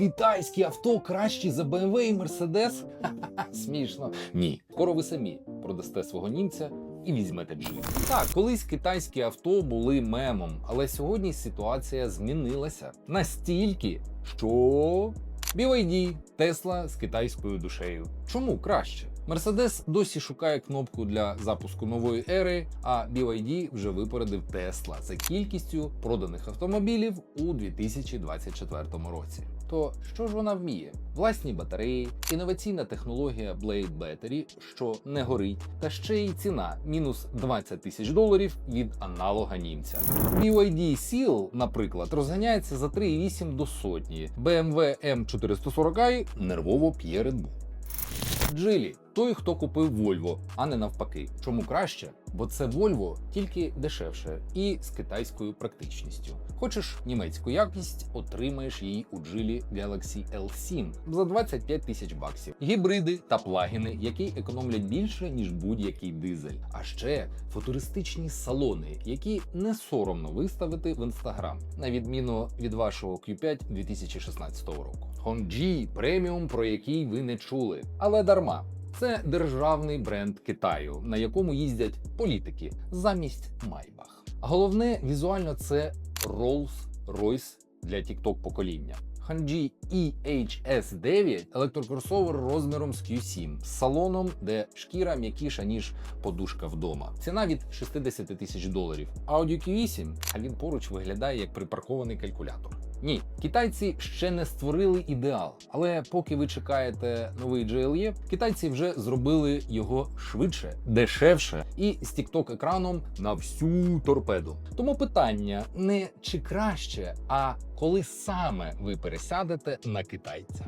Китайські авто кращі за BMW і Mercedes? Ха-ха-ха, Смішно. Ні. Скоро ви самі продасте свого німця і візьмете джип. Так, колись китайські авто були мемом, але сьогодні ситуація змінилася настільки, що BYD, Tesla з китайською душею. Чому краще? Мерседес досі шукає кнопку для запуску нової ери, а BYD вже випередив Tesla за кількістю проданих автомобілів у 2024 році. То що ж вона вміє? Власні батареї, інноваційна технологія Blade Battery, що не горить, та ще й ціна мінус 20 тисяч доларів від аналога німця. BYD Seal, наприклад, розганяється за 3,8 до сотні. BMW M440i нервово п'є Red Bull. Джилі той, хто купив Volvo, а не навпаки. Чому краще? Бо це Volvo тільки дешевше і з китайською практичністю. Хочеш німецьку якість, отримаєш її у Джилі Galaxy L7 за 25 тисяч баксів. Гібриди та плагіни, які економлять більше ніж будь-який дизель. А ще футуристичні салони, які не соромно виставити в інстаграм, на відміну від вашого Q5 2016 року. Hongji преміум, про який ви не чули, але дарма. Це державний бренд Китаю, на якому їздять політики замість Майбах. Головне візуально це Rolls-Royce для TikTok покоління. Hongji EHS9 електрокросовер розміром з Q7 з салоном, де шкіра м'якіша ніж подушка вдома. Ціна від 60 тисяч доларів. Audi Q8, а він поруч виглядає як припаркований калькулятор. Ні, китайці ще не створили ідеал, але поки ви чекаєте новий GLE, китайці вже зробили його швидше, дешевше і з TikTok екраном на всю торпеду. Тому питання не чи краще, а коли саме ви пересядете на китайця.